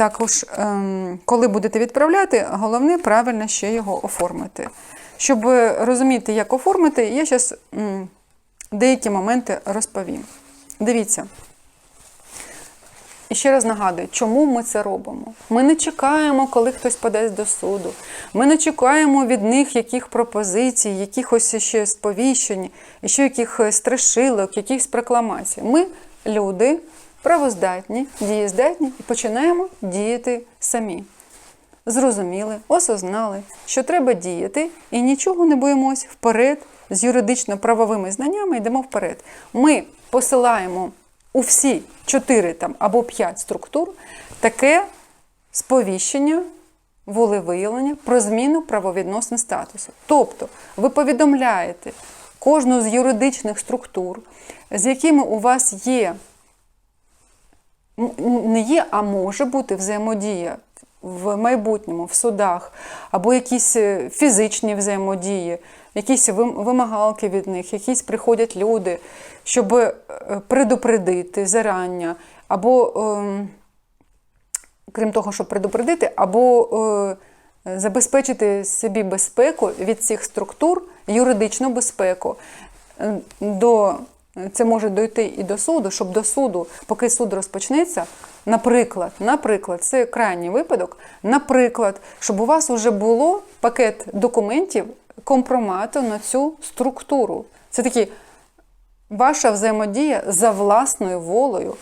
також, ем, коли будете відправляти, головне правильно ще його оформити. Щоб розуміти, як оформити, я зараз деякі моменти розповім. Дивіться. І ще раз нагадую, чому ми це робимо. Ми не чекаємо, коли хтось подасть до суду. Ми не чекаємо від них яких пропозицій, якихось ще сповіщень, ще яких страшилок, якихось прокламацій. Ми люди правоздатні, дієздатні і починаємо діяти самі. Зрозуміли, осознали, що треба діяти, і нічого не боїмось вперед з юридично-правовими знаннями йдемо вперед. Ми посилаємо у всі чотири там або п'ять структур таке сповіщення, волевиявлення про зміну правовідносин статусу. Тобто ви повідомляєте кожну з юридичних структур, з якими у вас є, не є, а може бути взаємодія в майбутньому, в судах, або якісь е, фізичні взаємодії, якісь вимагалки від них, якісь приходять люди, щоб е, предупредити зарання, або, ем, крім того, щоб предупредити, або е, забезпечити собі безпеку від цих структур, юридичну безпеку. До, це може дойти і до суду, щоб до суду, поки суд розпочнеться, наприклад, наприклад, це крайній випадок, наприклад, щоб у вас вже було пакет документів компромату на цю структуру. Це такі ваша взаємодія за власною волею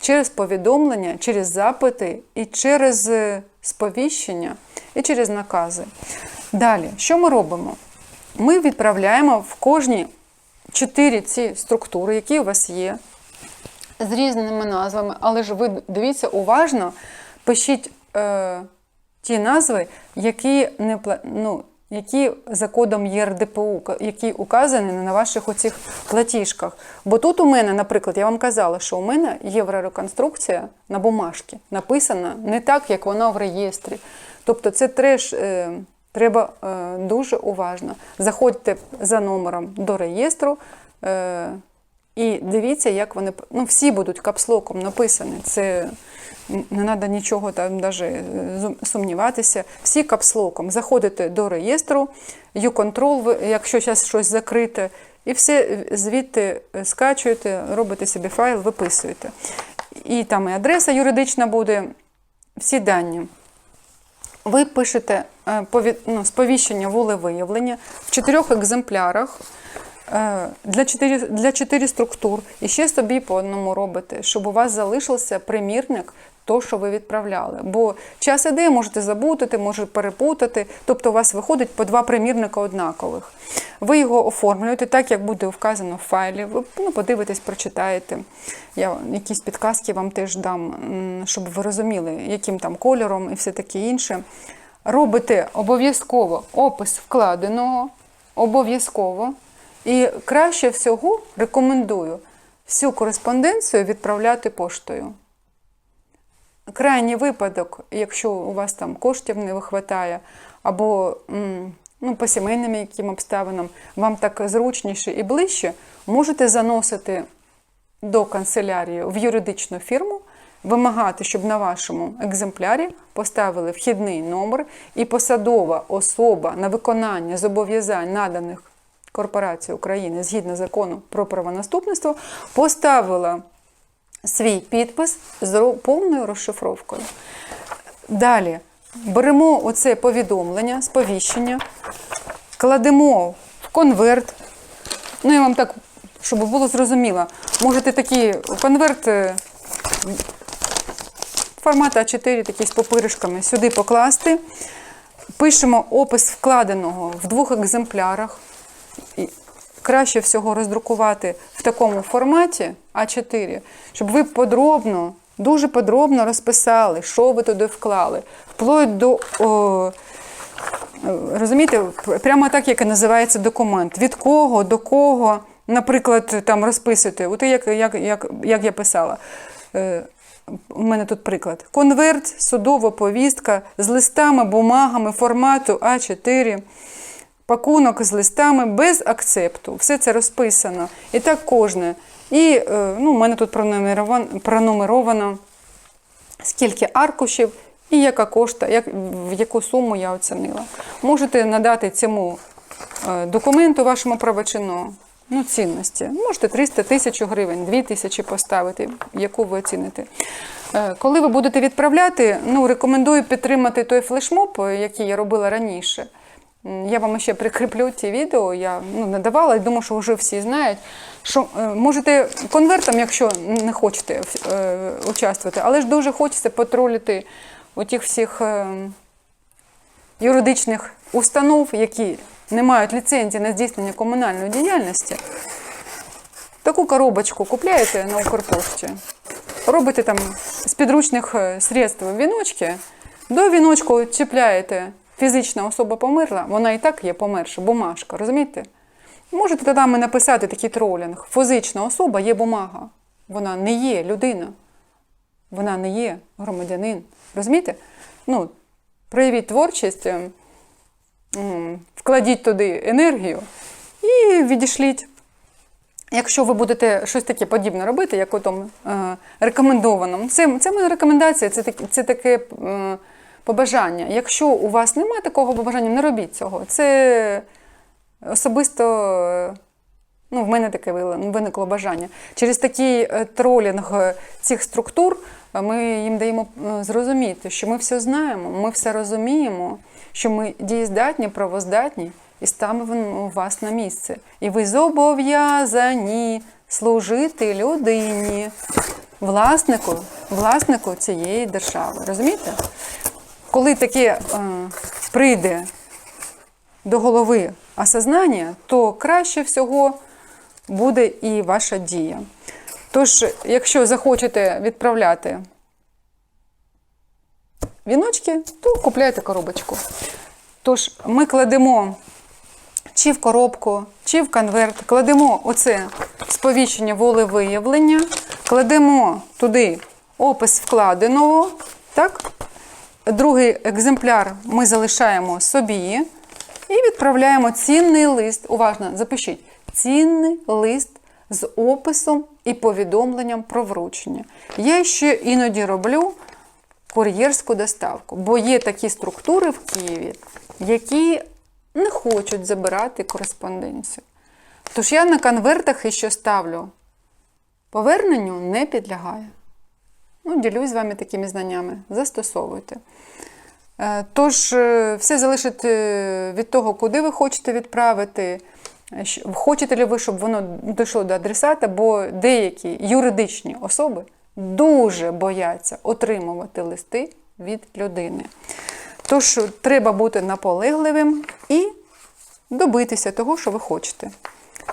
через повідомлення, через запити і через е, сповіщення, і через накази. Далі, що ми робимо? Ми відправляємо в кожні чотири ці структури, які у вас є, з різними назвами, але ж ви дивіться уважно, пишіть е, ті назви, які не ну, які за кодом ЄРДПУ, які указані на ваших оцих платіжках. Бо тут у мене, наприклад, я вам казала, що у мене єврореконструкція на бумажці написана не так, як вона в реєстрі. Тобто це треш. Е, Треба е, дуже уважно. Заходьте за номером до реєстру е, і дивіться, як вони ну, всі будуть капслоком написані. Це не треба нічого там даже сумніватися. Всі капслоком. Заходите до реєстру, U-Control, якщо зараз щось закрите, і все звідти скачуєте, робите собі файл, виписуєте. І там і адреса юридична буде, всі дані. Ви пишете е, сповіщення волевиявлення в чотирьох екземплярах е, для чотири, для чотири структур. І ще собі по одному робите, щоб у вас залишився примірник то, що ви відправляли. Бо час іде, можете забути, можете перепутати. Тобто у вас виходить по два примірника однакових. Ви його оформлюєте так, як буде вказано в файлі. Ви ну, подивитесь, прочитаєте. Я якісь підказки вам теж дам, щоб ви розуміли, яким там кольором і все таке інше. Робите обов'язково опис вкладеного, обов'язково. І краще всього рекомендую всю кореспонденцію відправляти поштою. Крайній випадок, якщо у вас там коштів не вистачає, або ну, по сімейним яким обставинам вам так зручніше і ближче, можете заносити до канцелярії в юридичну фірму, вимагати, щоб на вашому екземплярі поставили вхідний номер і посадова особа на виконання зобов'язань наданих корпорацією України згідно закону про правонаступництво поставила свій підпис з повною розшифровкою. Далі беремо оце повідомлення, сповіщення, кладемо в конверт. Ну, я вам так, щоб було зрозуміло, можете такий конверт е, формату А4, такий з попиришками, сюди покласти. Пишемо опис вкладеного в двох екземплярах. І краще всього роздрукувати в такому форматі А4, щоб ви подробно, дуже подробно розписали, що ви туди вклали, вплоть до. О, розумієте, прямо так, як і називається документ. Від кого, до кого, наприклад, там розписуєте. От як, як, як, як я писала. У мене тут приклад. Конверт, судова повістка з листами, бумагами формату А4 пакунок з листами без акцепту. Все це розписано. І так кожне. І е, ну, у мене тут пронумеровано, пронумеровано скільки аркушів і яка кошта, як, в яку суму я оцінила. Можете надати цьому е, документу вашому правочину ну, цінності. Можете 300 тисяч гривень, 2 тисячі поставити, яку ви оціните. Е, Коли ви будете відправляти, ну, рекомендую підтримати той флешмоб, е, який я робила раніше. Я вам ще прикріплю ті відео, я ну, надавала, і думаю, що вже всі знають. Що е, можете конвертом, якщо не хочете участвувати, але ж дуже хочеться потролити у тих всіх е, юридичних установ, які не мають ліцензії на здійснення комунальної діяльності. Таку коробочку купляєте на Укрпошті, робите там з підручних е, средств віночки, до віночку чіпляєте фізична особа померла, вона і так є померша, бумажка, розумієте? Можете тоді написати такий тролінг. Фізична особа є бумага. Вона не є людина. Вона не є громадянин. Розумієте? Ну, проявіть творчість, ем, вкладіть туди енергію і відійшліть. Якщо ви будете щось таке подібне робити, як у тому е, рекомендованому, це, це моя рекомендація, це, таке- це таке е, побажання. Якщо у вас немає такого побажання, не робіть цього. Це особисто е, ну, в мене таке виникло бажання. Через такий е, тролінг цих структур ми їм даємо е, зрозуміти, що ми все знаємо, ми все розуміємо, що ми дієздатні, правоздатні і ставимо вас на місце. І ви зобов'язані служити людині, власнику, власнику цієї держави. Розумієте? Коли таке е, прийде до голови осознання, то краще всього буде і ваша дія. Тож, якщо захочете відправляти віночки, то купляйте коробочку. Тож, ми кладемо чи в коробку, чи в конверт, кладемо оце сповіщення волевиявлення, кладемо туди опис вкладеного, так? Другий екземпляр ми залишаємо собі і відправляємо цінний лист. Уважно запишіть цінний лист з описом і повідомленням про вручення. Я ще іноді роблю кур'єрську доставку, бо є такі структури в Києві, які не хочуть забирати кореспонденцію. Тож я на конвертах іще ставлю поверненню не підлягає. Ну, ділюсь з вами такими знаннями. Застосовуйте. Е, Тож, е, все залежить е, від того, куди ви хочете відправити. Хочете ли ви, щоб воно дійшло до адресата, бо деякі юридичні особи дуже бояться отримувати листи від людини. Тож треба бути наполегливим і добитися того, що ви хочете.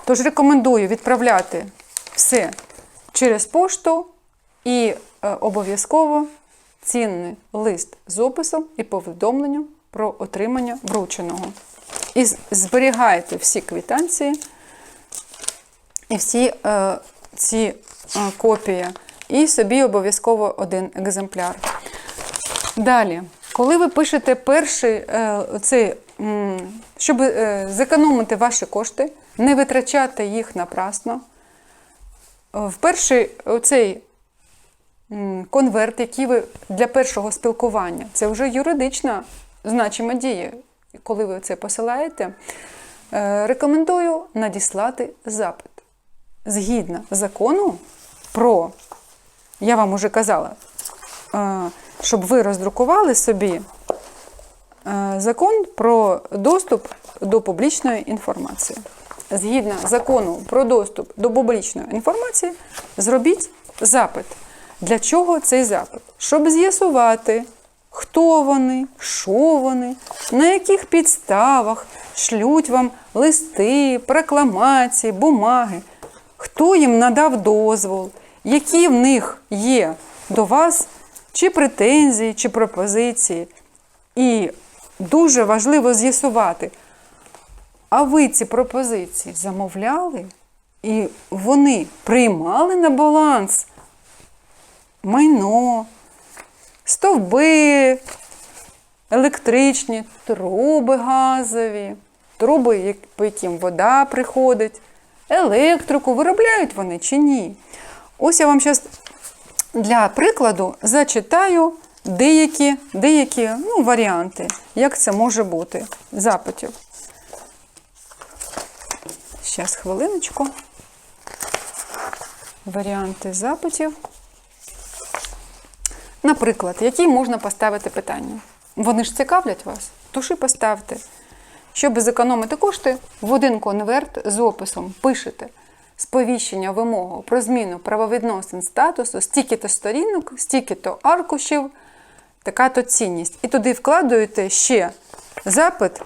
Тож рекомендую відправляти все через пошту і е, обов'язково цінний лист з описом і повідомленням про отримання врученого. І зберігайте всі квитанції і всі е, ці е, копії, і собі обов'язково один екземпляр. Далі, коли ви пишете перший е, цей, м, щоб е, зекономити ваші кошти, не витрачати їх напрасно, в перший оцей конверт, який ви для першого спілкування, це вже юридична значима дія. Коли ви це посилаєте, е, рекомендую надіслати запит. Згідно закону про, я вам уже казала, е, щоб ви роздрукували собі е, закон про доступ до публічної інформації. Згідно закону про доступ до публічної інформації, зробіть запит. Для чого цей запит? Щоб з'ясувати, хто вони, що вони, на яких підставах шлють вам листи, прокламації, бумаги, хто їм надав дозвол, які в них є до вас чи претензії, чи пропозиції. І дуже важливо з'ясувати, а ви ці пропозиції замовляли, і вони приймали на баланс майно, стовби, електричні, труби газові, труби, по яким вода приходить, електрику, виробляють вони чи ні? Ось я вам зараз Для прикладу зачитаю деякі, деякі ну, варіанти, як це може бути запитів. Зараз хвилиночку. Варіанти запитів. Наприклад, які можна поставити питання? Вони ж цікавлять вас, тож і поставте. Щоб зекономити кошти, в один конверт з описом пишете сповіщення вимогу про зміну правовідносин статусу, стільки-то сторінок, стільки-то аркушів, така-то цінність. І туди вкладуєте ще запит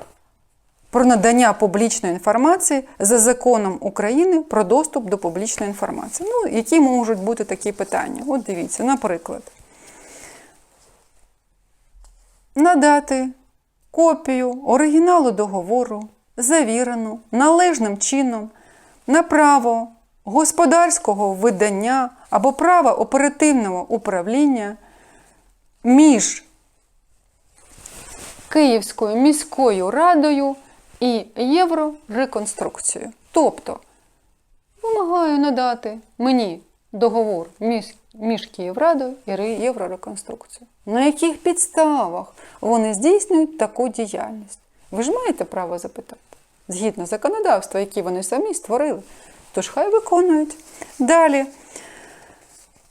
про надання публічної інформації за законом України про доступ до публічної інформації. Ну, які можуть бути такі питання? От дивіться, наприклад, надати копію оригіналу договору, завірену належним чином на право господарського видання або права оперативного управління між Київською міською радою і Єврореконструкцією. Тобто, вимагаю надати мені договор між, між Київрадою і Ре- Єврореконструкцією. На яких підставах вони здійснюють таку діяльність? Ви ж маєте право запитати, згідно законодавства, яке вони самі створили. Тож хай виконують. Далі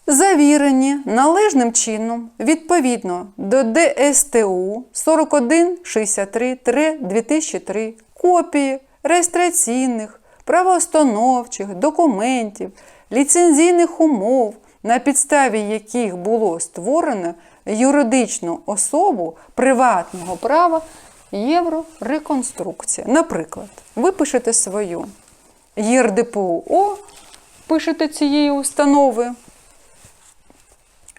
завірені належним чином відповідно до ДСТУ 4163-2003 копії реєстраційних, правоустановчих документів, ліцензійних умов, на підставі яких було створено юридичну особу приватного права єврореконструкція. Наприклад, ви пишете свою ЄРДПО, пишете цієї установи,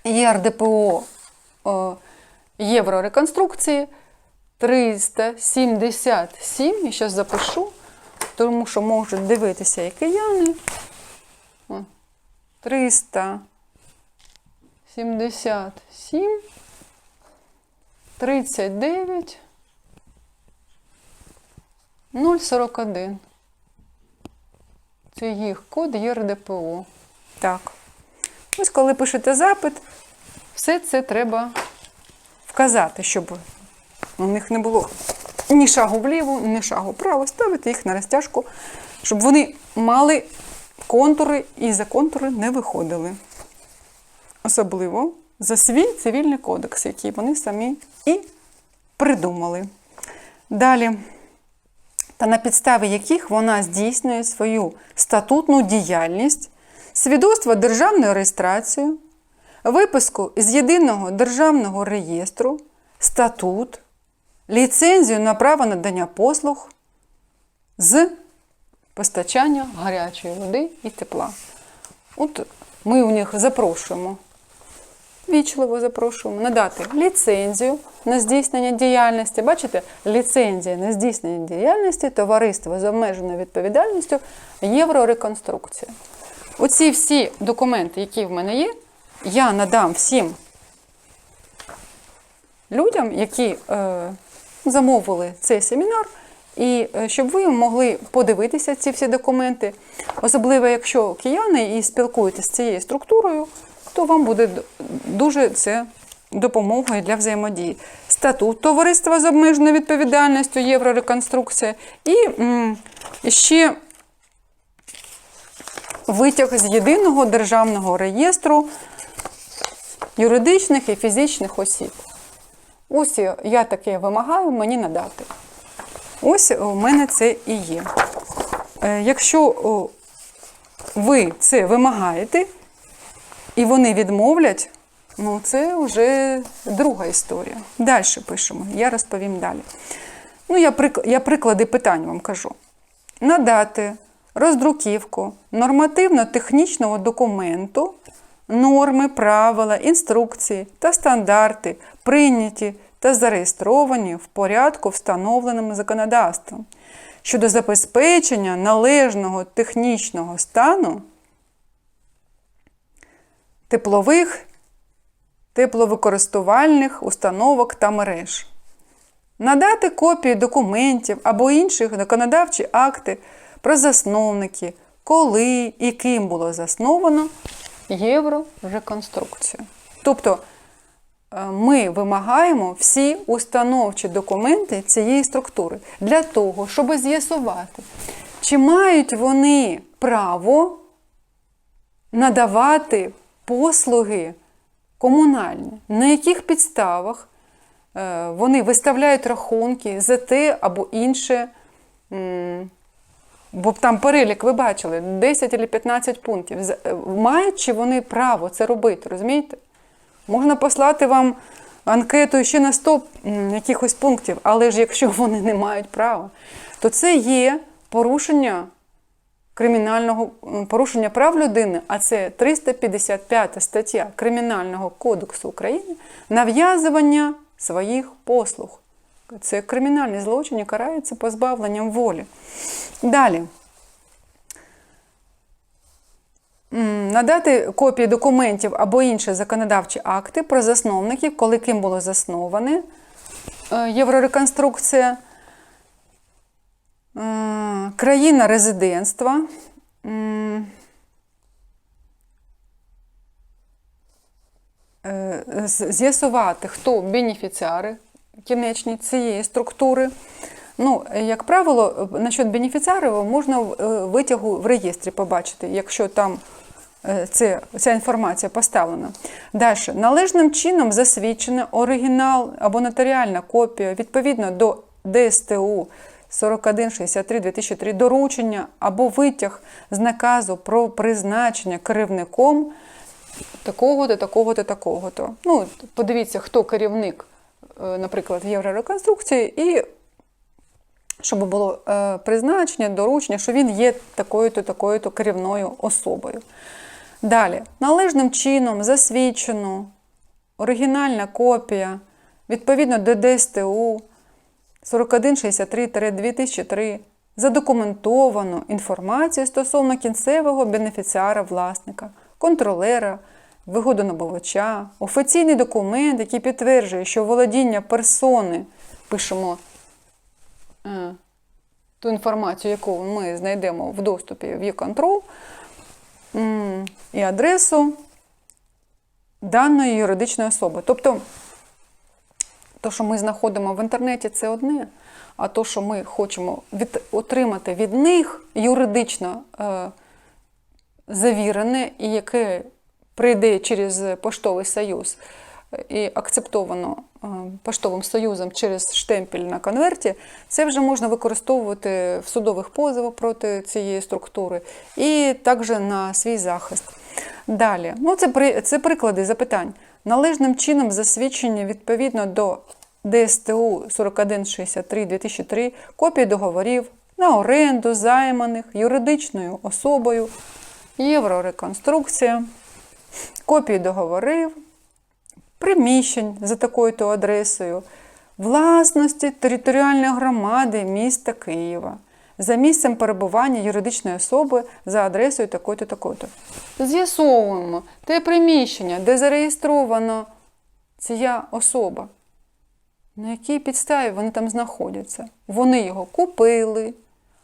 ЄРДПО е, єврореконструкції 377. Я зараз запишу, тому що можуть дивитися і кияни. 300. 77, 39, 041. Це їх код ЄРДПО. Так. Ось коли пишете запит, все це треба вказати, щоб у них не було ні шагу вліво, ні шагу вправо. Ставити їх на розтяжку, щоб вони мали контури і за контури не виходили. Особливо за свій цивільний кодекс, який вони самі і придумали. Далі та на підставі яких вона здійснює свою статутну діяльність, свідоцтво державної реєстрації, виписку з єдиного державного реєстру, статут, ліцензію на право надання послуг з постачання гарячої води і тепла. От ми у них запрошуємо вічливо запрошуємо надати ліцензію на здійснення діяльності. Бачите, ліцензія на здійснення діяльності товариство з обмеженою відповідальністю Єврореконструкція. Оці всі документи, які в мене є, я надам всім людям, які е, замовили цей семінар, і е, щоб ви могли подивитися ці всі документи, особливо якщо кияни і спілкуєтеся з цією структурою, то вам буде дуже це допомогою для взаємодії. Статут товариства з обмеженою відповідальністю Єврореконструкція і ще витяг з єдиного державного реєстру юридичних і фізичних осіб. Ось я таке вимагаю мені надати. Ось у мене це і є. Е, Якщо ви це вимагаєте, і вони відмовлять, ну це вже друга історія. Далі пишемо, я розповім далі. Ну, я, я приклади питань вам кажу. Надати роздруківку нормативно-технічного документу, норми, правила, інструкції та стандарти, прийняті та зареєстровані в порядку, встановленому законодавством щодо забезпечення належного технічного стану теплових, тепловикористувальних установок та мереж. Надати копії документів або інших законодавчі акти про засновники, коли і ким було засновано єврореконструкцію. Тобто е, ми вимагаємо всі установчі документи цієї структури для того, щоб з'ясувати, чи мають вони право надавати послуги комунальні, на яких підставах е, вони виставляють рахунки за те або інше. Бо там перелік, ви бачили, 10 або 15 пунктів. Е, Мають чи вони право це робити, розумієте? Можна послати вам анкету ще на 100 якихось пунктів, але ж якщо вони не мають права, то це є порушення кримінального порушення прав людини, а це 355 стаття Кримінального кодексу України нав'язування своїх послуг. Це кримінальні злочини караються позбавленням волі. Далі. Надати копії документів або інші законодавчі акти про засновників, коли ким було засноване е, єврореконструкція, країна резидентства. Е, З'ясувати, хто бенефіціари кінечні цієї структури. Ну, як правило, насчет бенефіціарів можна в е, витягу в реєстрі побачити, якщо там е, це, ця інформація поставлена. Далі. Належним чином засвідчено оригінал або нотаріальна копія відповідно до ДСТУ 4163-2003 доручення або витяг з наказу про призначення керівником такого-то, такого-то, такого-то. Ну, подивіться, хто керівник, е, наприклад, єврореконструкції, і щоб було е, призначення, доручення, що він є такою-то, такою-то керівною особою. Далі, належним чином засвідчено оригінальна копія відповідно до ДСТУ 4163-2003 задокументовану інформацію стосовно кінцевого бенефіціара власника, контролера, вигодонабувача, офіційний документ, який підтверджує, що володіння персони, пишемо е, ту інформацію, яку ми знайдемо в доступі в e-control, і адресу даної юридичної особи. Тобто, то, що ми знаходимо в інтернеті, це одне. А то, що ми хочемо від, отримати від них юридично е, завірене, і яке прийде через поштовий союз е, і акцептовано е, поштовим союзом через штемпель на конверті, це вже можна використовувати в судових позовах проти цієї структури і також на свій захист. Далі, ну це, при, це приклади запитань. Належним чином засвідчення відповідно до ДСТУ 4163-2003 копії договорів на оренду займаних юридичною особою, єврореконструкція, копії договорів, приміщень за такою-то адресою, власності територіальної громади міста Києва за місцем перебування юридичної особи за адресою такою-то, такою-то. З'ясовуємо те приміщення, де зареєстровано ця особа. На якій підставі вони там знаходяться? Вони його купили,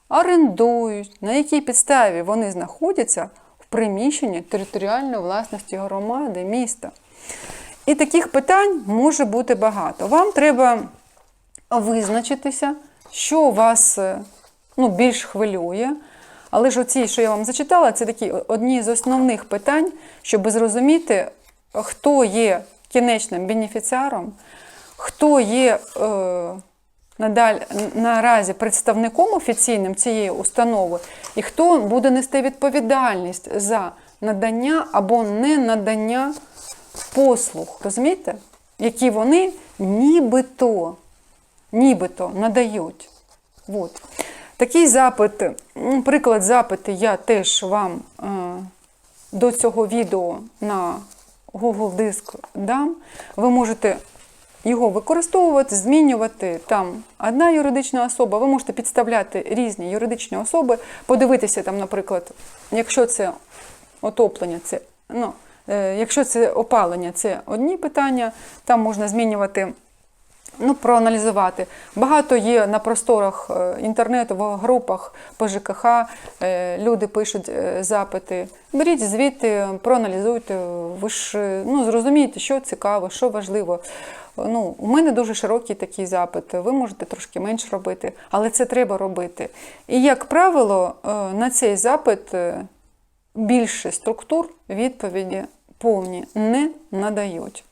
орендують, на якій підставі вони знаходяться в приміщенні територіальної власності громади, міста. І таких питань може бути багато. Вам треба визначитися, що вас е, ну, більш хвилює. Але ж оці, що я вам зачитала, це такі одні з основних питань, щоб зрозуміти, хто є кінечним бенефіціаром, хто є е, надаль, наразі представником офіційним цієї установи, і хто буде нести відповідальність за надання або не надання послуг, розумієте? Які вони нібито, нібито надають. От. Такий запит, приклад запиту я теж вам е, до цього відео на Google Диск дам. Ви можете його використовувати, змінювати. Там одна юридична особа, ви можете підставляти різні юридичні особи, подивитися, там, наприклад, якщо це отоплення, це ну, е, якщо це опалення, це одні питання, там можна змінювати ну, проаналізувати. Багато є на просторах е, інтернету, в групах по ЖКХ, е, люди пишуть е, запити. Беріть звідти, проаналізуйте, ви ж ну, зрозумієте, що цікаво, що важливо. Ну, у мене дуже широкий такий запит, ви можете трошки менше робити, але це треба робити. І, як правило, на цей запит більше структур відповіді повні не надають.